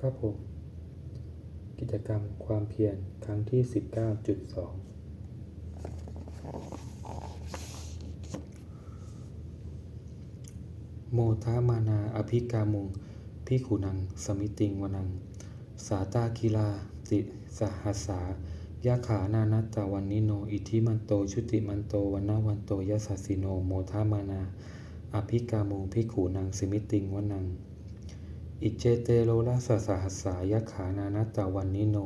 ครับผม กิจกรรมความเพียรครั้งที่ 19.2 โมทามานาอภิกามุงพิขุนัง สมิติงวนัง สาตาคิลาติสหัสสายาขานานัตตวันนิโน อิทิมันโต ชุติมันโตวันนาวันโตยสสสสิโน โมทามานา อภิกามุงพิขุนัง สมิติงวนัง อิเจเตโลลาสสหัสสายขานานัตตวันนิโน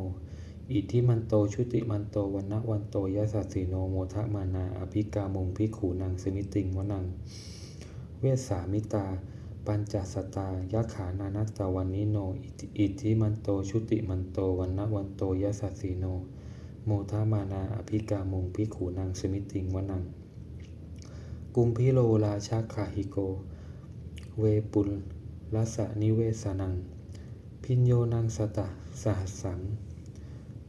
อิทิมันโตชุติมันโตวันนวันโตยสสสสิโนโมทะมานา อภิกามุงพิขูนังสมิติงวนัง เวสสามิตา ปัญจสตายะขานานัตตวันนิโน อิทิมันโตชุติมันโตวันนวันโตยสสสสิโน โมทะมานา อภิกามุงพิขูนังสมิติงวนัง กุมพิโลราชาคาหิโก เวปุล ลัสนิเวสนัง พิญโยนังสตะสหัสสัง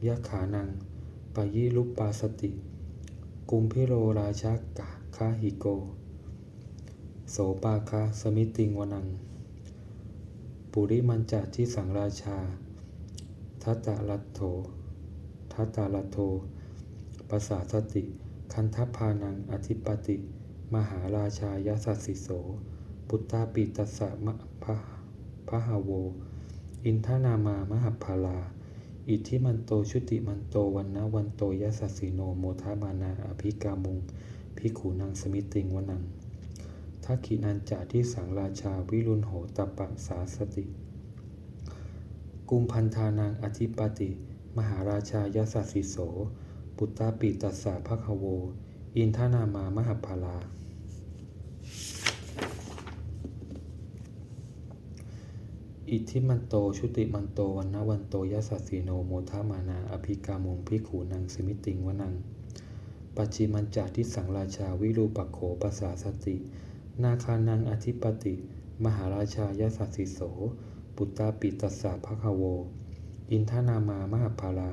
ยะขานังปยิลุปปาสติ กุมพิโรราชากะคาหิโก โสปาคาสมิติงวนัง ปุริมันจาที่สังราชา ทัตตะลัตโถทัตตะลัตโทปสาสติ คันทพานังอธิปติ มหาราชายสัสสิโส ปุตตาปิตัสสะมะ พะพะหาโว อินทนามามหพาลา อิทธิมันโตชุติมันโตวันนะวันโตยสัสสิโนโมทามานาอภิกามุงพิขูนังสมิติงวนังทักขินันจาที่สังราชาวิรุณโหตปะสาสติ กุมพันธานังอธิปติ มหาราชายสัสสิโส ปุตตาปิตัสสะภะคะโว อินทนามามหพาลา อิทิมันโต ชุติมันโตวันนวันโตยสัสสีโนโมทามานา อภิกามุงพิขูนังสมิติงวนัง ปัจจิมันจาทิสังราชาวิรูปัโขปสาสติ นาคานังอธิปติ มหาราชายสัสสิโส ปุตตาปิตัสสะภะคะโว อินทนามามหพาลา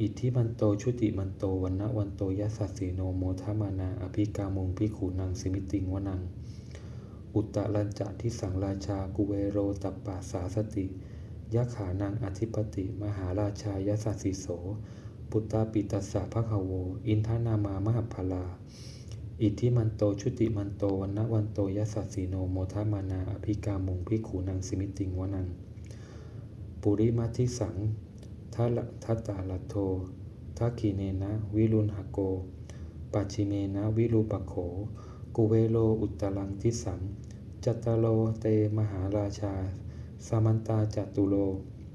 อิทิมันโต ชุติมันโตวันนวันโตยสัสสีโนโมทามานา อภิกามุงพิขูนังสมิติงวนัง อุตตรัญจะที่สังราชากุเวโรตัปปาสาสติยะขานังอธิปติมหาราชายสัสสิโส ปุตตาปิตัสสะภะคะโว อินทนามามหพลา อิทธิมันโตชุติมันโตวันนวันโตยสัสสิโนโมทามานาอภิกามุงพิขูนังสมิติงวนัง ปุริมัทิสังทัลทัตตาลโททักขิเนนะวิรุณหโกปัจิเมนะวิรูปโข กุเวโลอุตตรังทิสัง จัตตโลเตมหาราชา สามันตาจัตุโล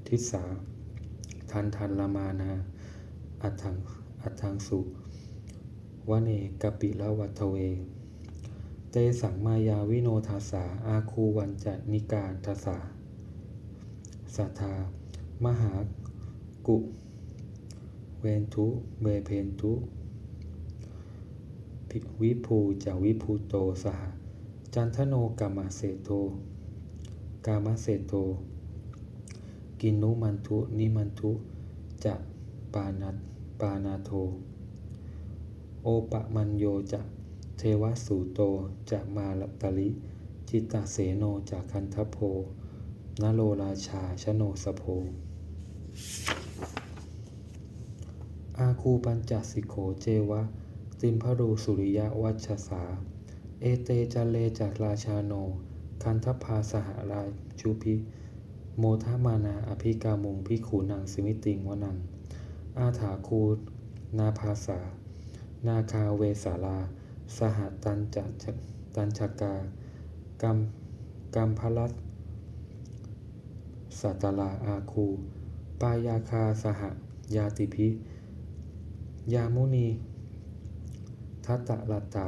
ทิสา ทันทันละมานาอัทังอัทังสุวเนกปิละวัทเว เตสังมายาวิโนทาสา อาคูวันจันิการทาสาสัทธา มหากุ เวนทุเวเพนทุ วิภูจาวิภูโตสห จันทโนกามเสโท กามเสโท กินุมันทุ นิมันทุ จะปานาปานาโท โอปะมันโยจะเทวสูโตจะมาลตลิ จิตตเสโนจากคันทโพนโลราชาชโนสโพ อาคูปัญจสิโขเจวะ ติมพรูสุริยวัชสา เอเตจเลจากราชาโน คันทพาสหราชุพิโมทมานาอภิกามุงพิขูนังสมิติงวนัง อาถาคูนาภาษา นาคาเวสาลา สหตันจะตันชกากัมกัมพลัสสัตลาอาคู ปายาคาสหยาติพิ ยามุนี ทัตตะลัตตา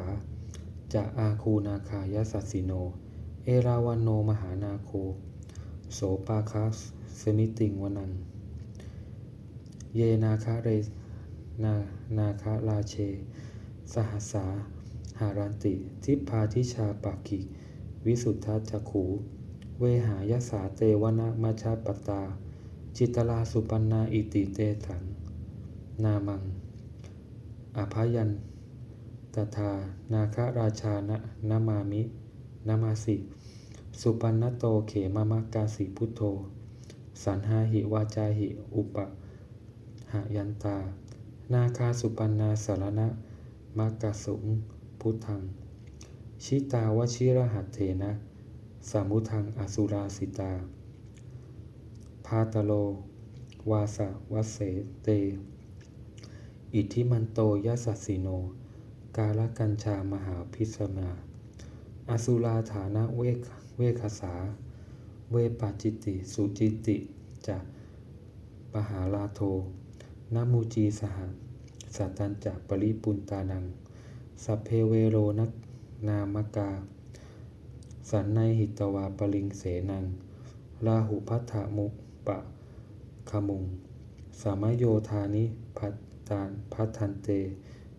จะอาคูนาคายสัสสิโน เอราวันโนมหานาโค โสปาคัสสมิติงวนัง เยนาคาเรนานาคาราเช สหัสา หารันติ ทิพาทิชาปากิ วิสุทธาจขู เวหายสาเตวนามาชาปตา จิตลาสุปันนาอิติเตถัง นามังอภายัน ตถานาคราชานะนามามินามาสิ สุปันนโตเขมามะกาสิพุทโธ สันหาหิวาจาหิ อุปหายันตา นาคาสุปันนาสารณะมักกะสุงพุทธัง ชิตาวชิรหัตเถนะ สามุทังอสุราสิตา พาตโล วาสวัเสเต อิทธิมันโตยัสสสสิโน กาลกัญชามหาพิสมา อสุราฐานะเวกเวคสา เวปาจิติ สุจิติจะปหาลาโทนามูจีสหสัตตัญจะปริปุนตานัง สัพเพเวโรนักนามกา สันในหิตวาปลิงเสนังลาหุพัทธมุปะขมุง สามโยธานิพัตตานพัทันเต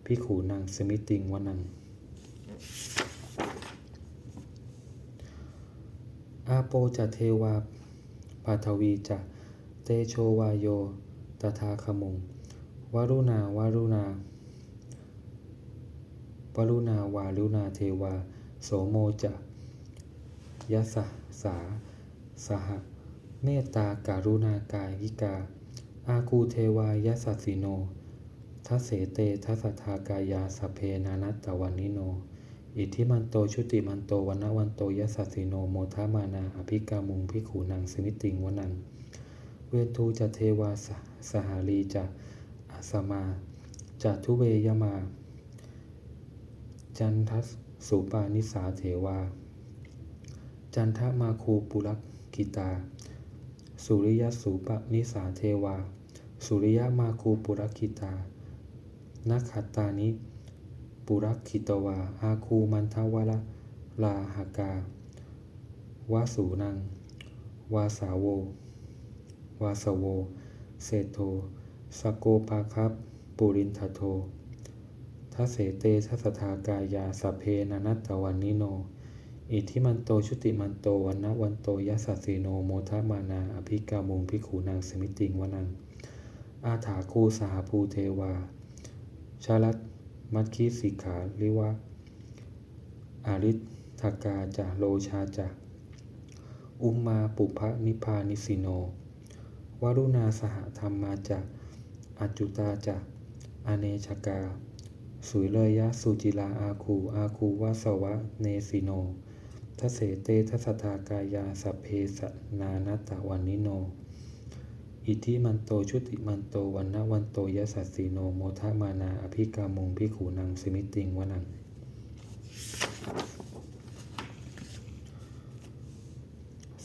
พิขูนังสมิติงวนัง อาโปจะเทวาปาทวีจะเตโชวาโยตถาคมุง วารุณาวารุณาวรุณาวารุณาเทวา โสโมจะยัสสะสาสหเมตตาการุณากายิกา อาคูเทวายัสสสสิโน ทัสเสเตทัสทากายาสเพนานัตตวันนิโน อิทิมันโตชุติมันโตวันวันโตยสสสสิโนโมทามานาอภิกามุงพิขูนังสมิติงวนัง เวทูจะเทวาสหาลีจะอาสมาจะทุเวยมา จันทัสสุปานิสาเถวา จันทมาคูปุรักกิตา สุริยสูปนิสาเทวา สุริยมาคูปุรักกิตา นักขัตตานิปุรักขิตวา อาคูมันทวละลาหากาวาสูนัง วาสาโว วาสโว เศโทสโกปาคับปุรินทโททัเสเตทัสทากายาสเพนานัตตวันนิโน อิทิมันโตชุติมันโตวันนวันโตยสสสสีโนโมทมานา อภิกามุงพิขูนางสมิติงวนัง อาถาคูสหภูเทวา ชาลัตมัตคิสิกขาลิวะอาริทกาจาโลชาจาอุมมาปุพะนิพานิสิโน วรุณาสหธรรมมาจะอัจจุตาจะอเนชกา สุยเลยยะสุจิลาอาคูอาคูวาสวะเนสิโนทเสเตทัสทากายาสพเพสนานัตตวันนิโน อิทธิมันโตชุติมันโตวันนะวันโตยัสสสสีโนโมทะมานาอภิกามุงพิขูนังสมิติงวนัง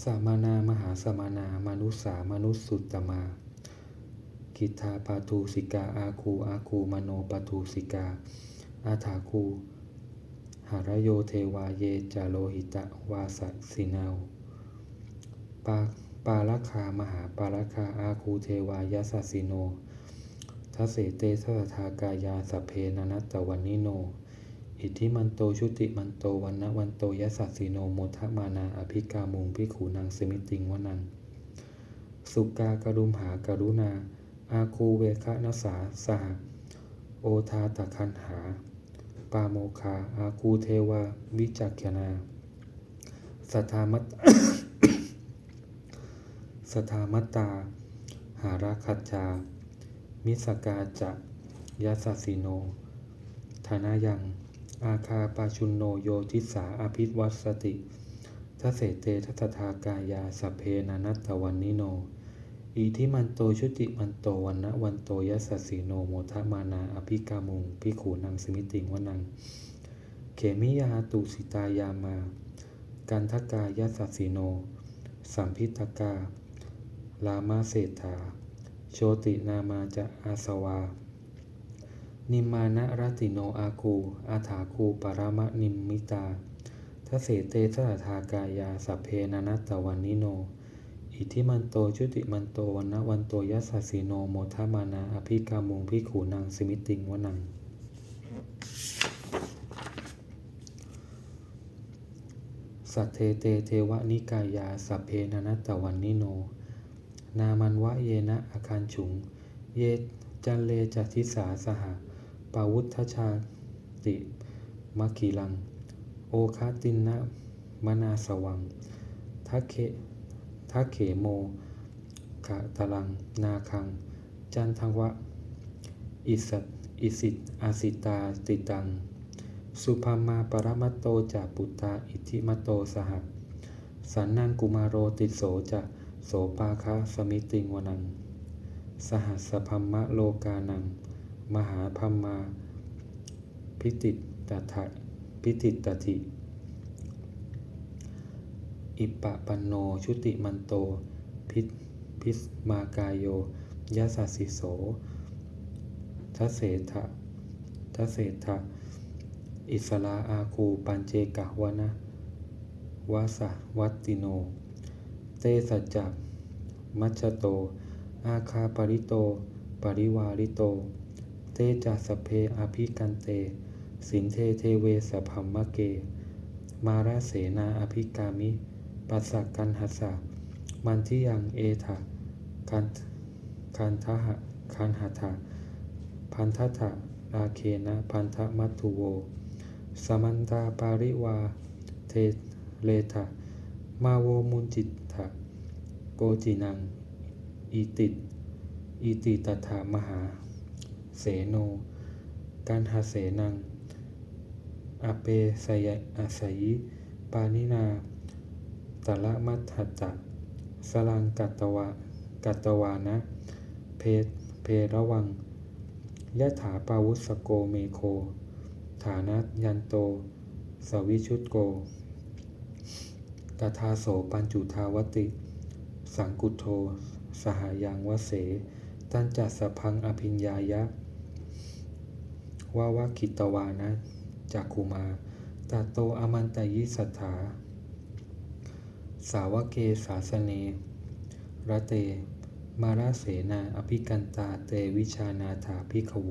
สามานามหาสมานา มนุษสามนุสสุตตมา กิทาปาทูสิกาอาคูอาคูมโนปาทูสิกา อาถาคูหารโยเทวาเยจาโลหิตะวาสสินาวปา ปาลคามหาปาลคาอาคูเทวายาสสสิโนทัสเสเตทัสสทากายาสพเพนานัตตวันนิโน อิทธิมันโตชุติมันโตวันนะวันโตยัสสสสิโนโมทมานาอภิกามุงพิขูนางสมิติงวนัง สุกากรุมหากรุณา อาคูเวคะนสาสหโอทาตะคันหา ปาโมคาอาคูเทวา วิจักขนาสัทธามัต สทามัตตา หาราคัจจา มิสกาจะยัสสสิโนธนายัง อาคาปาชุนโนโยทิสาอภิวัสติทัเสเตทัสสทากายาสเพนานัตวันนิโนอิทิมันโตชุติมันโตวันนะวันโตยัสสสสีโนโมทมานาอภิกามุงพิขูนังสมิติงวนัง เขมิยาตุสิตายามา กันทกายสสสสีโน สัมพิตกา ลามาเศรษฐา โชตินามาจะอาสวา นิมานะรติโนอาคูอาถาคูปรามะนิมมิตาทเสเตทัสทากายาสัพเพนานัตวันนิโน อิทิมันโตชุติมันโตวันนวันโตยัสสีโนโมทะมานาอภิกามุงพิขูนังสมิติงวนังสัทเทเตเทวนิกายาสัพเพนานัตตวันนิโน นามันวะเยนะอาคันฉุง เยจันเลจัทิสาสหาปาวุธชาติมัคคีลัง โอคาตินนะมนาสวังทักเขทักเขโมขะตะลัง นาคัง จันทังวะ อิสัตอิสิตอาสิตาติตัง สุภามาปรมัตโตจาปุตตาอิทิมโตสหสันนังกุมารโรติโสจะ โสปาคะสมิติงวนัง สหัสพัมมะโลกานัง มหาพัมมาพิติตตถะพิติตตถิ อิปะปันโนชุติมันโต พิพิสมากายโยยะสัสิโสทัเสทะทัเสทะอิสลาอาคูปัญเจกะวนะวาสะวัตติโน เตสัจจะมัชโต อาคาปริโต ปริวาริโต เตจัสเพอภิกันเต สินเทเทเวสพัมมะเก มาราเสนาอภิกามิ ปัสสะกันหัสสะมันทิยังเอทะคันคันทะหะคันหัตถะพันทะทะราเคนะพันธมัตุโว สมันตาปาริวา เทเลทะมาโวมุนจิต จินัง อิติอิติตถามหา เสโนกันหาเสนัง อเปสยอาศัยปานินาตละมัทธัจจะสลังกัตตวะกัตตวานะ เพเพระวังยะถาปาวุสโกเมโค ฐานัยันโต สวิชุตโกตถาโสปัญจุทาวติ สังกุโทสหายังวเส ตันจัสสะพังอภิญญายะวาวาคิตวานะจักคุมาตาโตอมันตยิสัทธา สาวเกสาสเนระเต มาราเสนา อภิกันตาเตวิชานาถาพิขโว